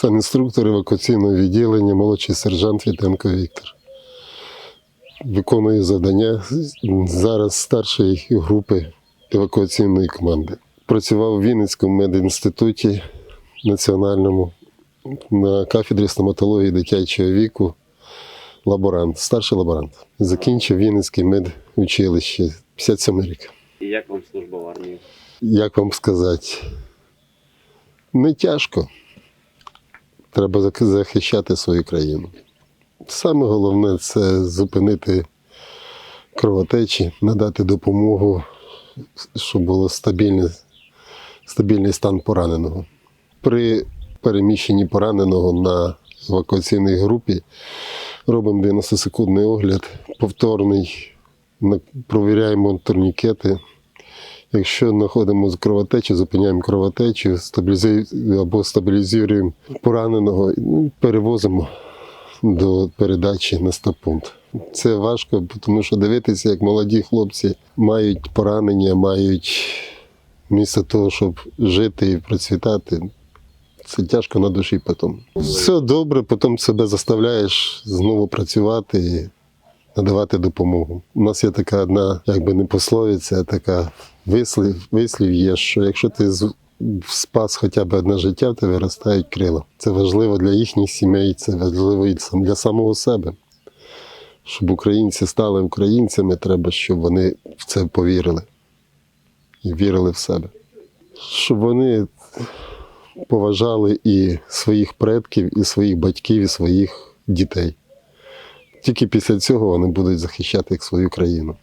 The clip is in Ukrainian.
санінструктор евакуаційного відділення, молодший сержант Вітенко Віктор. Виконую завдання зараз старшої групи евакуаційної команди. Працював у Вінницькому медінституті національному на кафедрі стоматології дитячого віку. Лаборант, старший лаборант. Закінчив Вінницьке медучилище 57 рік. І як вам служба в армії? Як вам сказати? Не тяжко. Треба захищати свою країну. Саме головне це зупинити кровотечі, надати допомогу, щоб було стабільне, стабільний стан пораненого. При переміщенні пораненого на евакуаційній групі робимо 90-секундний огляд, повторний, провіряємо турнікети. Якщо знаходимо кровотечу, зупиняємо кровотечу, стабілізуємо або стабілізуємо пораненого, ну, перевозимо до передачі на стабпункт. Це важко, тому що дивитися, як молоді хлопці мають поранення, мають місце того, щоб жити і процвітати. Це тяжко на душі потім. Все добре, потім себе заставляєш знову працювати надавати допомогу. У нас є така одна, якби не пословиця, така вислів, вислів є, що якщо ти спас хоча б одне життя, тебе виростають крила. Це важливо для їхніх сімей, це важливо і для самого себе. Щоб українці стали українцями, треба, щоб вони в це повірили і вірили в себе. Щоб вони поважали і своїх предків, і своїх батьків, і своїх дітей. Тільки після цього вони будуть захищати свою країну.